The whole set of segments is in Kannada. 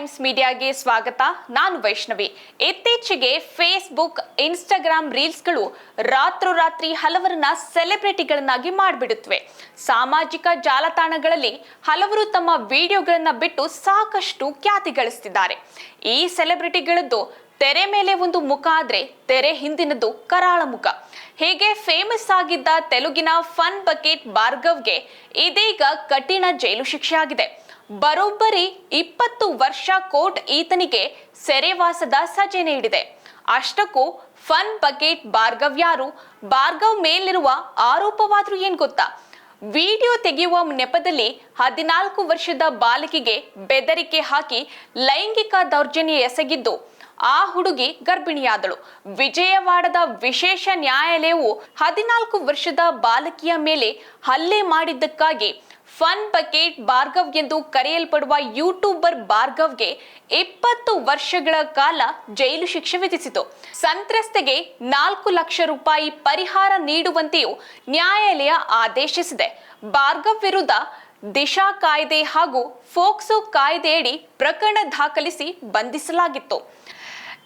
ಮೀಡಿಯಾಗೆ ಸ್ವಾಗತ. ನಾನು ವೈಷ್ಣವಿ. ಇತ್ತೀಚೆಗೆ ಫೇಸ್ಬುಕ್ ಇನ್ಸ್ಟಾಗ್ರಾಮ್ ರೀಲ್ಸ್ಗಳು ರಾತ್ರೋರಾತ್ರಿ ಹಲವರನ್ನ ಸೆಲೆಬ್ರಿಟಿಗಳನ್ನಾಗಿ ಮಾಡಿಬಿಡುತ್ತವೆ. ಸಾಮಾಜಿಕ ಜಾಲತಾಣಗಳಲ್ಲಿ ಹಲವರು ತಮ್ಮ ವಿಡಿಯೋಗಳನ್ನ ಬಿಟ್ಟು ಸಾಕಷ್ಟು ಖ್ಯಾತಿ ಗಳಿಸ್ತಿದ್ದಾರೆ. ಈ ಸೆಲೆಬ್ರಿಟಿಗಳದ್ದು ತೆರೆ ಮೇಲೆ ಒಂದು ಮುಖ ಆದ್ರೆ ತೆರೆ ಹಿಂದಿನದು ಕರಾಳ ಮುಖ. ಹೇಗೆ ಫೇಮಸ್ ಆಗಿದ್ದ ತೆಲುಗಿನ ಫನ್ ಬಕೆಟ್ ಭಾರ್ಗವ್ಗೆ ಇದೀಗ ಕಠಿಣ ಜೈಲು ಶಿಕ್ಷೆ ಆಗಿದೆ. ಬರೋಬ್ಬರಿ ಇಪ್ಪತ್ತು ವರ್ಷ ಕೋರ್ಟ್ ಈತನಿಗೆ ಸೆರೆವಾಸದ ಸಜೆ ನೀಡಿದೆ. ಅಷ್ಟಕ್ಕೂ ಫನ್ ಬಕೆಟ್ ಭಾರ್ಗವ್ ಯಾರು ಭಾರ್ಗವ್ ಮೇಲಿರುವ ಆರೋಪವಾದ್ರೂ ಏನ್ ಗೊತ್ತಾ? ವಿಡಿಯೋ ತೆಗೆಯುವ ನೆಪದಲ್ಲಿ ಹದಿನಾಲ್ಕು ವರ್ಷದ ಬಾಲಕಿಗೆ ಬೆದರಿಕೆ ಹಾಕಿ ಲೈಂಗಿಕ ದೌರ್ಜನ್ಯ ಎಸಗಿದ್ದು ಆ ಹುಡುಗಿ ಗರ್ಭಿಣಿಯಾದಳು. ವಿಜಯವಾಡದ ವಿಶೇಷ ನ್ಯಾಯಾಲಯವು ಹದಿನಾಲ್ಕು ವರ್ಷದ ಬಾಲಕಿಯ ಮೇಲೆ ಹಲ್ಲೆ ಮಾಡಿದ್ದಕ್ಕಾಗಿ ಫನ್ ಬಕೆಟ್ ಭಾರ್ಗವ್ ಎಂದು ಕರೆಯಲ್ಪಡುವ ಯೂಟ್ಯೂಬರ್ ಭಾರ್ಗವ್ಗೆ ಇಪ್ಪತ್ತು ವರ್ಷಗಳ ಕಾಲ ಜೈಲು ಶಿಕ್ಷೆ ವಿಧಿಸಿತು. ಸಂತ್ರಸ್ತೆಗೆ ನಾಲ್ಕು ಲಕ್ಷ ರೂಪಾಯಿ ಪರಿಹಾರ ನೀಡುವಂತೆಯೂ ನ್ಯಾಯಾಲಯ ಆದೇಶಿಸಿದೆ. ಭಾರ್ಗವ್ ವಿರುದ್ಧ ದಿಶಾ ಕಾಯ್ದೆ ಹಾಗೂ ಫೋಕ್ಸೋ ಕಾಯ್ದೆಯಡಿ ಪ್ರಕರಣ ದಾಖಲಿಸಿ ಬಂಧಿಸಲಾಗಿತ್ತು.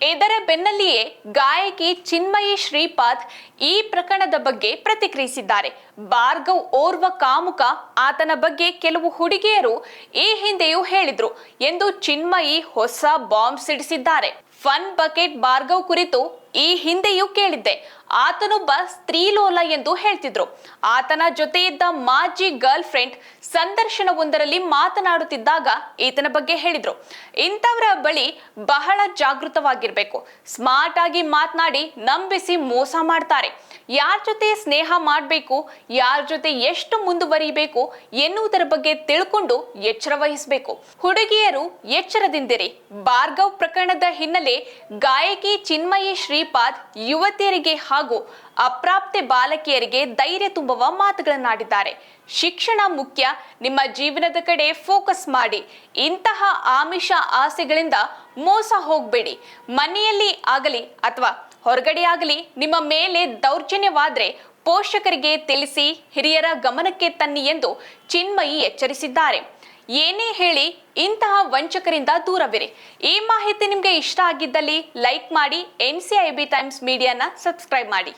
ಇದರ ಬೆನ್ನಲ್ಲಿಯೇ ಗಾಯಕಿ ಚಿನ್ಮಯಿ ಶ್ರೀಪಾದ್ ಈ ಪ್ರಕರಣದ ಬಗ್ಗೆ ಪ್ರತಿಕ್ರಿಯಿಸಿದ್ದಾರೆ. ಭಾರ್ಗವ್ ಓರ್ವ ಕಾಮುಕ, ಆತನ ಬಗ್ಗೆ ಕೆಲವು ಹುಡುಗಿಯರು ಈ ಹಿಂದೆಯೂ ಹೇಳಿದ್ರು ಎಂದು ಚಿನ್ಮಯಿ ಹೊಸ ಬಾಂಬ್ ಸಿಡಿಸಿದ್ದಾರೆ. ಫನ್ ಬಕೆಟ್ ಭಾರ್ಗವ್ ಕುರಿತು ಈ ಹಿಂದೆಯೂ ಕೇಳಿದ್ದೆ. ಆತನೊಬ್ಬ ಸ್ತ್ರೀಲೋಲ ಎಂದು ಹೇಳ್ತಿದ್ರು. ಆತನ ಜೊತೆ ಇದ್ದ ಮಾಜಿ ಗರ್ಲ್ ಫ್ರೆಂಡ್ ಸಂದರ್ಶನವೊಂದರಲ್ಲಿ ಮಾತನಾಡುತ್ತಿದ್ದಾಗ ಈತನ ಬಗ್ಗೆ ಹೇಳಿದ್ರು. ಇಂಥವರ ಬಳಿ ಬಹಳ ಜಾಗೃತವಾಗಿರ್ಬೇಕು. ಸ್ಮಾರ್ಟ್ ಆಗಿ ಮಾತನಾಡಿ ನಂಬಿಸಿ ಮೋಸ ಮಾಡ್ತಾರೆ. ಯಾರ ಜೊತೆ ಸ್ನೇಹ ಮಾಡಬೇಕು, ಯಾರ ಜೊತೆ ಎಷ್ಟು ಮುಂದುವರಿಬೇಕು ಎನ್ನುವುದರ ಬಗ್ಗೆ ತಿಳ್ಕೊಂಡು ಎಚ್ಚರ ವಹಿಸಬೇಕು. ಹುಡುಗಿಯರು ಎಚ್ಚರದಿಂದಿರಿ. ಭಾರ್ಗವ್ ಪ್ರಕರಣದ ಹಿನ್ನೆಲೆ ಗಾಯಕಿ ಚಿನ್ಮಯಿ ಶ್ರೀಪಾದ್ ಯುವತಿಯರಿಗೆ ಹಾಗೂ ಅಪ್ರಾಪ್ತೆ ಬಾಲಕಿಯರಿಗೆ ಧೈರ್ಯ ತುಂಬುವ ಮಾತುಗಳನ್ನಾಡಿದ್ದಾರೆ. ಶಿಕ್ಷಣ ಮುಖ್ಯ. ನಿಮ್ಮ ಜೀವನದ ಕಡೆ ಫೋಕಸ್ ಮಾಡಿ. ಇಂತಹ ಆಮಿಷ ಆಸೆಗಳಿಂದ ಮೋಸ ಹೋಗಬೇಡಿ. ಮನೆಯಲ್ಲಿ ಆಗಲಿ ಅಥವಾ ಹೊರಗಡೆ ಆಗಲಿ ನಿಮ್ಮ ಮೇಲೆ ದೌರ್ಜನ್ಯವಾದರೆ ಪೋಷಕರಿಗೆ ತಿಳಿಸಿ, ಹಿರಿಯರ ಗಮನಕ್ಕೆ ತನ್ನಿ ಎಂದು ಚಿನ್ಮಯಿ ಎಚ್ಚರಿಸಿದ್ದಾರೆ. ಏನೇ ಹೇಳಿ ಇಂತಹ ವಂಚಕರಿಂದ ದೂರವಿರಿ. ಈ ಮಾಹಿತಿ ನಿಮಗೆ ಇಷ್ಟ ಆಗಿದ್ದಲ್ಲಿ ಲೈಕ್ ಮಾಡಿ N C I B times ಮೀಡಿಯಾನ subscribe ಮಾಡಿ.